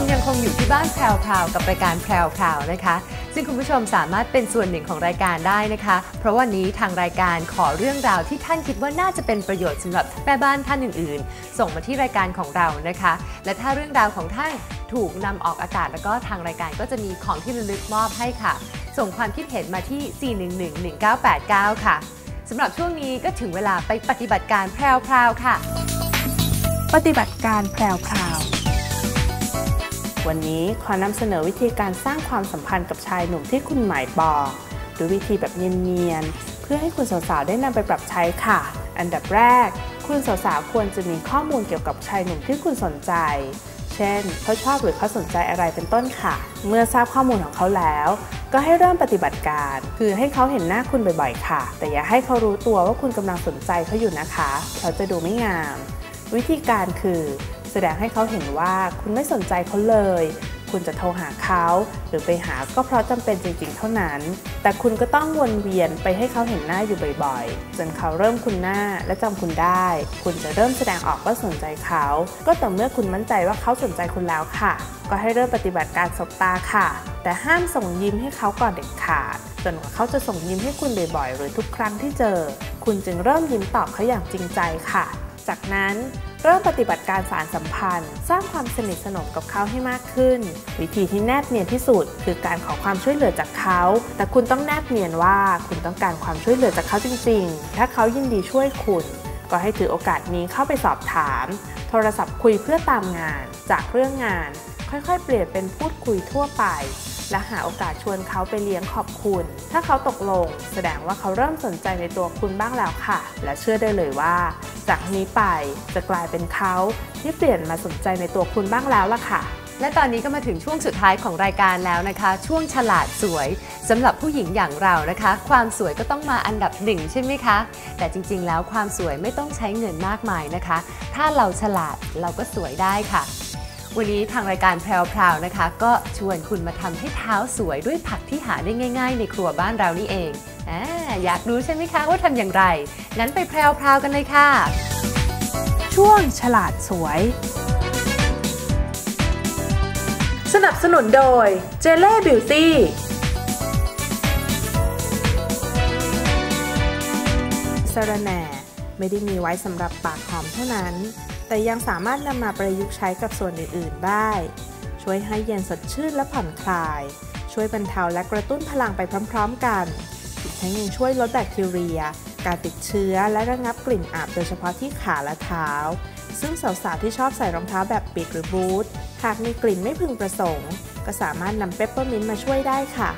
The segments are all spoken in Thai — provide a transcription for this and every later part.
มยังคงอยู่ที่บ้านแพรวพราวกับรายการแพรวพราวนะคะ ซึ่งคุณผู้ชมสามารถเป็นส่วนหนึ่งของรายการได้นะคะ เพราะวันนี้ทางรายการขอเรื่องราวที่ท่านคิดว่าน่าจะเป็นประโยชน์สำหรับแม่บ้านท่านอื่น ๆ ส่งมาที่รายการของเรานะคะ และถ้าเรื่องราวของท่านถูกนำออกอากาศ แล้วก็ทางรายการก็จะมีของที่ระลึกมอบให้ค่ะ ส่งความคิดเห็นมาที่ 4111989 ค่ะสำหรับช่วงนี้ก็ถึงเวลาไปปฏิบัติการแพรวพราวค่ะ ปฏิบัติการแพรวพราว วันนี้ขอนำเสนอวิธีการสร้างความสัมพันธ์กับชายหนุ่มที่คุณหมายปองโดยวิธีแบบเนียนๆ เพื่อให้คุณสาวๆ ได้นำไปปรับใช้ค่ะ อันดับแรก คุณสาวๆ ควรจะมีข้อมูลเกี่ยวกับชายหนุ่มที่คุณสนใจ เช่น เขาชอบหรือเขาสนใจอะไรเป็นต้นค่ะ เมื่อทราบข้อมูลของเขาแล้ว ก็ให้เริ่มปฏิบัติการ คือให้เขาเห็นหน้าคุณบ่อยๆ ค่ะ แต่อย่าให้เขารู้ตัวว่าคุณกำลังสนใจเขาอยู่นะคะ เขาจะดูไม่งาม วิธีการคือ แสดงให้เขาเห็นว่าคุณไม่สนใจเขาเลย คุณจะโทรหาเขาหรือไปหาก็เพราะจำเป็นจริงๆ เท่านั้น แต่คุณก็ต้องวนเวียนไปให้เขาเห็นหน้าอยู่บ่อยๆ จนเขาเริ่มคุณหน้าและจำคุณได้ คุณจะเริ่มแสดงออกว่าสนใจเขา ก็ต่อเมื่อคุณมั่นใจว่าเขาสนใจคุณแล้วค่ะ ก็ให้เริ่มปฏิบัติการสบตาค่ะ แต่ห้ามส่งยิ้มให้เขาก่อนเด็ดขาดจนกว่าเขาจะส่งยิ้มให้คุณบ่อยๆ หรือทุกครั้งที่เจอ คุณจึงเริ่มยิ้มตอบเขาอย่างจริงใจค่ะ จากนั้น เริ่มปฏิบัติการสารสัมพันธ์ สร้างความสนิทสนมกับเขาให้มากขึ้น วิธีที่แนบเนียนที่สุด คือการขอความช่วยเหลือจากเขา แต่คุณต้องแนบเนียนว่าคุณต้องการความช่วยเหลือจากเขาจริง ๆ ถ้าเขายินดีช่วยคุณ ก็ให้ถือโอกาสนี้เข้าไปสอบถาม โทรศัพท์คุยเพื่อตามงาน จากเรื่องงาน ค่อยๆ เปลี่ยนเป็นพูดคุยทั่วไป และหาโอกาสชวนเขาไปเลี้ยงขอบคุณ ถ้าเขาตกลง แสดงว่าเขาเริ่มสนใจในตัวคุณบ้างแล้วค่ะ และเชื่อได้เลยว่า จากนี้ไปจะกลายเป็นเขาที่เปลี่ยนมาสนใจในตัวคุณบ้างแล้วล่ะค่ะและตอนนี้ก็มาถึงช่วงสุดท้ายของรายการแล้วนะคะ ช่วงฉลาดสวยสำหรับผู้หญิงอย่างเรานะคะ ความสวยก็ต้องมาอันดับหนึ่งใช่ไหมคะ แต่จริงๆแล้วความสวยไม่ต้องใช้เงินมากมายนะคะ ถ้าเราฉลาดเราก็สวยได้ค่ะ วันนี้ทางรายการแพรวๆนะคะ ก็ชวนคุณมาทำให้เท้าสวยด้วยผักที่หาได้ง่าย ๆ ในครัวบ้านเรานี่เองอาอยากรู้ใช่ไหมคะว่าทำอย่างไร งั้นไปแพรวๆกันเลยค่ะ ช่วงฉลาดสวย สนับสนุนโดยเจเล่บิวตี้สะระแหน่ ไม่ได้มีไว้สำหรับปากหอมเท่านั้น แต่ยังสามารถนำมาประยุกต์ใช้กับส่วนอื่นๆได้ ช่วยให้เย็นสดชื่นและผ่อนคลาย ช่วยบรรเทาและกระตุ้นพลังไปพร้อม ๆ กันอีกทั้งยังช่วยลดแบคทีเรีย การติดเชื้อและระงับกลิ่นอับโดยเฉพาะที่ขาและเท้า ซึ่งสาวๆที่ชอบใส่รองเท้าแบบปิดหรือบูทหากมีกลิ่นไม่พึงประสงค์ ก็สามารถนำเปปเปอร์มินต์มาช่วยได้ค่ะ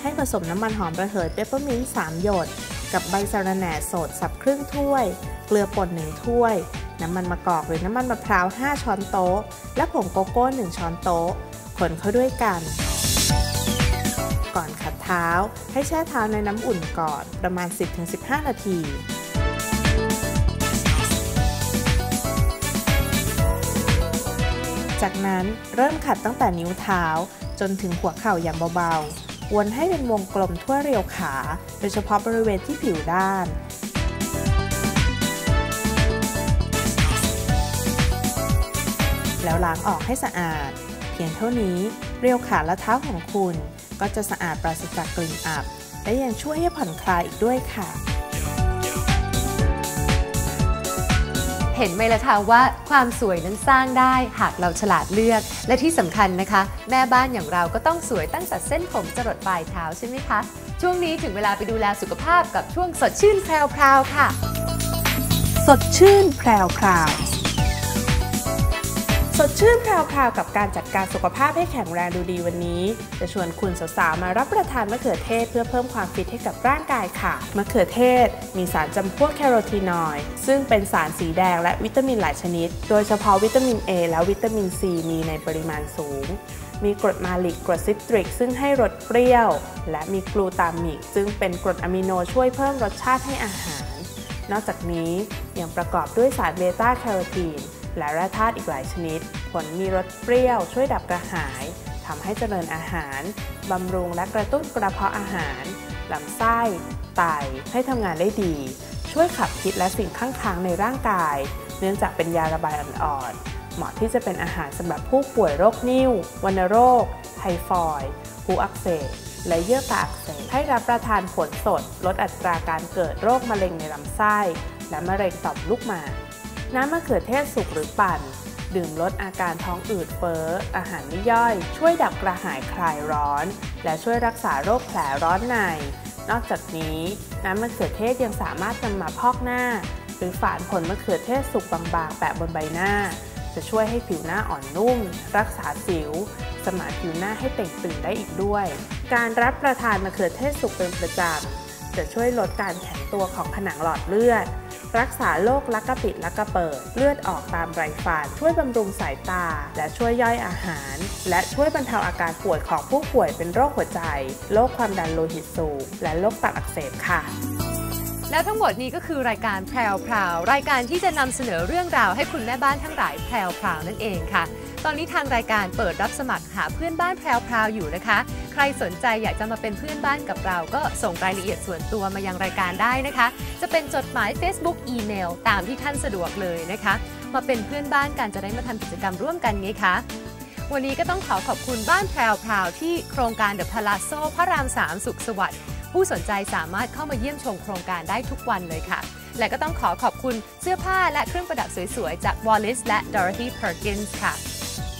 ให้ผสมน้ำมันหอมระเหยเปปเปอร์มินต์3หยด กับใบสะระแหน่สดสับครึ่งถ้วย เกลือป่น1ถ้วย น้ำมันมะกอกหรือน้ำมันมะพร้าว 5 ช้อนโต๊ะ และผงโกโก้ 1 ช้อนโต๊ะ คนเข้าด้วยกัน ก่อนขัดเท้าให้แช่เท้าในน้ำอุ่นก่อนประมาณ 10-15 นาทีจากนั้นเริ่มขัดตั้งแต่นิ้วเท้าจนถึงหัวเข่าอย่างเบาๆ วนให้เป็นวงกลมทั่วเรียวขา โดยเฉพาะบริเวณที่ผิวด้านแล้วล้างออกให้สะอาด เพียงเท่านี้เรียวขาและเท้าของคุณ ก็จะสะอาดปราศจากกลิ่นอับ และยังช่วยให้ผ่อนคลายอีกด้วยค่ะ เห็นไหมล่ะคะว่าความสวยนั้นสร้างได้หากเราฉลาดเลือก และที่สำคัญนะคะ แม่บ้านอย่างเราก็ต้องสวยตั้งแต่เส้นผมจรดปลายเท้าใช่ไหมคะ ช่วงนี้ถึงเวลาไปดูแลสุขภาพกับช่วงสดชื่นแพรวๆค่ะ สดชื่นแพรวพราว สดชื่นแพรวพราวกับการจัดการสุขภาพให้แข็งแรงดูดีวันนี้ จะชวนคุณสาวๆมารับประทานมะเขือเทศเพื่อเพิ่มความฟิตให้กับร่างกายค่ะ มะเขือเทศ มีสารจำพวกแคโรทีนอยด์ซึ่งเป็นสารสีแดงและวิตามินหลายชนิด โดยเฉพาะวิตามิน A และวิตามิน C มีในปริมาณสูง มีกรดมาลิกกรดซิตริก ซึ่งให้รสเปรี้ยว และมีกลูตามิก ซึ่งเป็นกรดอะมิโนช่วยเพิ่มรสชาติให้อาหาร นอกจากนี้ยังประกอบด้วยสารเบต้าแคโรทีน และแร่ธาตุอีกหลายชนิด ผลมีรสเปรี้ยวช่วยดับกระหายทำให้เจริญอาหาร บำรุงและกระตุ้นกระเพาะอาหารลำไส้ไตให้ทำงานได้ดี ช่วยขับพิษและสิ่งข้างค้างในร่างกาย เนื่องจากเป็นยาระบายอ่อนๆเหมาะที่จะเป็นอาหารสำหรับผู้ป่วยโรคนิ่ววัณโรค ไทฟอยด์หูอักเสบและเยื่อตาอักเสบให้รับประทานผลสด ลดอัตราการเกิดโรคมะเร็งในลำไส้ และมะเร็งต่อมลูกหมาก น้ำมะเขือเทศสุกหรือปั่น ดื่มลดอาการท้องอืดเฟ้อ อาหารไม่ย่อย ช่วยดับกระหายคลายร้อน และช่วยรักษาโรคแผลร้อนใน นอกจากนี้น้ำมะเขือเทศยังสามารถนำมาพอกหน้า หรือฝานผลมะเขือเทศสุกบางๆ แปะบนใบหน้า จะช่วยให้ผิวหน้าอ่อนนุ่ม รักษาสิว สมานผิวหน้าให้เต่งตึงได้อีกด้วย การรับประทานมะเขือเทศสุกเป็นประจำ จะช่วยลดการแข็งตัวของผนังหลอดเลือด รักษาโรคลักกระปิดลักกระเปิด เลือดออกตามไรฟัน ช่วยบำรุงสายตา และช่วยย่อยอาหาร และช่วยบรรเทาอาการป่วยของผู้ป่วยเป็นโรคหัวใจ โรคความดันโลหิตสูง และโรคตับอักเสบค่ะแล้วทั้งหมดนี้ก็คือรายการแพรวพราวรายการที่จะนำเสนอเรื่องราวให้คุณแม่บ้านทั้งหลายแพรวพราวนั่นเองค่ะ ตอนนี้ทางรายการเปิดรับสมัครหาเพื่อนบ้านแพรวพราวอยู่นะคะ ใครสนใจอยากจะมาเป็นเพื่อนบ้านกับเราก็ส่งรายละเอียดส่วนตัวมายังรายการได้นะคะ จะเป็นจดหมาย Facebook อีเมล ตามที่ท่านสะดวกเลยนะคะ มาเป็นเพื่อนบ้านกันจะได้มาทำกิจกรรมร่วมกันไงคะวันนี้ก็ต้องขอขอบคุณบ้านแพรวพราวที่โครงการเดอะพาราโซพระราม3สุขสวัสดิ์ผู้สนใจสามารถเข้ามาเยี่ยมชมโครงการได้ทุกวันเลยค่ะ และก็ต้องขอขอบคุณเสื้อผ้าและเครื่องประดับสวยๆ จาก Wallis และ Dorothy Perkins ค่ะ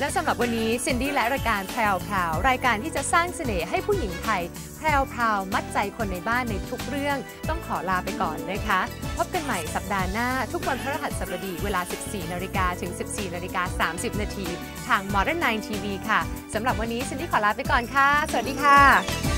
และสำหรับวันนี้ซินดี้และรายการแพรวพราวรายการที่จะสร้างเสน่ห์ให้ผู้หญิงไทยแพรวพราวมัดใจคนในบ้านในทุกเรื่อง ต้องขอลาไปก่อนนะคะ พบกันใหม่สัปดาห์หน้า ทุกวันพฤหัสบดีเวลา 14นาฬิกาถึง 14นาฬิกา30 นาทีทาง Modern 9 TV ค่ะสำหรับวันนี้ซินดี้ขอลาไปก่อนค่ะ สวัสดีค่ะ